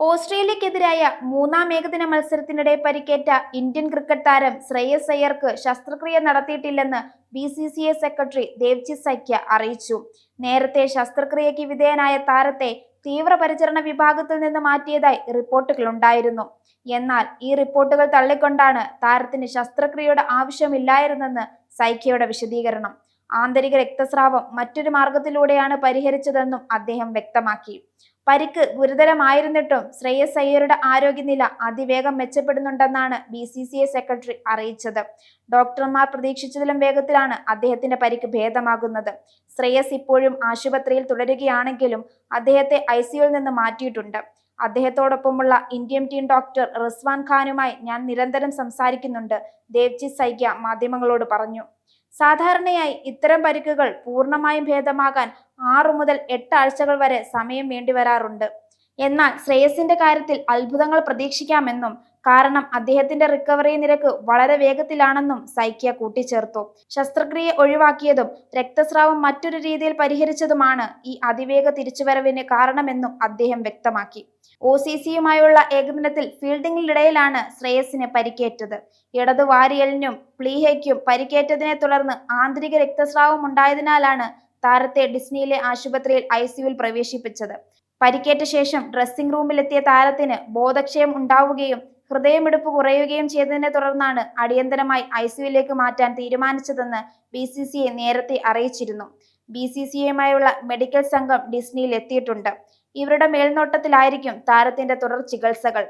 ഓസ്ട്രേലിയക്കെതിരായ മൂന്നാം ഏകദിന മത്സരത്തിനിടെ പരിക്കേറ്റ ഇന്ത്യൻ ക്രിക്കറ്റ് താരം ശ്രേയസ് അയ്യർക്ക് ശസ്ത്രക്രിയ നടത്തിയിട്ടില്ലെന്ന് B C C A secretary Devajit Saikia അറിയിച്ചു. നേരത്തെ ശസ്ത്രക്രിയയ്ക്ക് വിധേയനായ താരത്തെ തീവ്രപരിചരണ വിഭാഗത്തിൽ നിന്ന് മാറ്റിയതായി റിപ്പോർട്ടുകളുണ്ടായിരുന്നു. എന്നാൽ ഈ റിപ്പോർട്ടുകൾ തള്ളിക്കൊണ്ടാണ് താരത്തിന് ശസ്ത്രക്രിയയുടെ ആവശ്യമില്ലായിരുന്നെന്ന് സൈഖ്യയുടെ വിശദീകരണം. ആന്തരിക രക്തസ്രാവം മറ്റൊരു മാർഗത്തിലൂടെയാണ് പരിഹരിച്ചതെന്നും അദ്ദേഹം വ്യക്തമാക്കി. പരിക്ക് ഗുരുതരമായിരുന്നിട്ടും ശ്രേയസ് അയ്യരുടെ ആരോഗ്യനില അതിവേഗം മെച്ചപ്പെടുന്നുണ്ടെന്നാണ് B C C I secretary അറിയിച്ചത്. ഡോക്ടർമാർ പ്രതീക്ഷിച്ചതിലും വേഗത്തിലാണ് അദ്ദേഹത്തിന്റെ പരിക്ക് ഭേദമാകുന്നത്. ശ്രേയസ് ഇപ്പോഴും ആശുപത്രിയിൽ തുടരുകയാണെങ്കിലും അദ്ദേഹത്തെ ഐ സിയുയിൽ നിന്ന് മാറ്റിയിട്ടുണ്ട്. അദ്ദേഹത്തോടൊപ്പമുള്ള ഇന്ത്യൻ ടീം ഡോക്ടർ റിസ്വാൻ ഖാനുമായി ഞാൻ നിരന്തരം സംസാരിക്കുന്നുണ്ട് ദേവ്ജി സൈക്യ മാധ്യമങ്ങളോട് പറഞ്ഞു. സാധാരണയായി ഇത്തരം പരിക്കുകൾ പൂർണമായും ഭേദമാകാൻ ആറു മുതൽ എട്ട് ആഴ്ചകൾ വരെ സമയം വേണ്ടിവരാറുണ്ട് എന്നാൽ ശ്രേയസിന്റെ കാര്യത്തിൽ അത്ഭുതങ്ങൾ പ്രതീക്ഷിക്കാമെന്നും കാരണം അദ്ദേഹത്തിന്റെ റിക്കവറി നിരക്ക് വളരെ വേഗത്തിലാണെന്നും സൈക്യ കൂട്ടിച്ചേർത്തു. ശസ്ത്രക്രിയ ഒഴിവാക്കിയതും രക്തസ്രാവം മറ്റൊരു രീതിയിൽ പരിഹരിച്ചതുമാണ് ഈ അതിവേഗ തിരിച്ചുവരവിന് കാരണമെന്നും അദ്ദേഹം വ്യക്തമാക്കി. ഒ സി സിയുമായുള്ള ഏകദിനത്തിൽ ഫീൽഡിംഗിനിടയിലാണ് ശ്രേയസിന് പരിക്കേറ്റത്. ഇടതു വാരിയലിനും പ്ലീഹയ്ക്കും പരിക്കേറ്റതിനെ തുടർന്ന് ആന്തരിക രക്തസ്രാവം ഉണ്ടായതിനാലാണ് താരത്തെ ഡിസ്നിയിലെ ആശുപത്രിയിൽ ഐ സിയുവിൽ പ്രവേശിപ്പിച്ചത്. പരിക്കേറ്റ ശേഷം ഡ്രസ്സിംഗ് റൂമിലെത്തിയ താരത്തിന് ബോധക്ഷയം ഉണ്ടാവുകയും ഹൃദയമിടിപ്പ് കുറയുകയും ചെയ്തതിനെ തുടർന്നാണ് അടിയന്തരമായി ഐ സിയുയിലേക്ക് മാറ്റാൻ തീരുമാനിച്ചതെന്ന് ബി സി സി ഐ നേരത്തെ അറിയിച്ചിരുന്നു. ബി സി സി ഐയുമായുള്ള മെഡിക്കൽ സംഘം ഡിസ്നിയിൽ എത്തിയിട്ടുണ്ട്. ഇവരുടെ മേൽനോട്ടത്തിലായിരിക്കും താരത്തിന്റെ തുടർ ചികിത്സകൾ.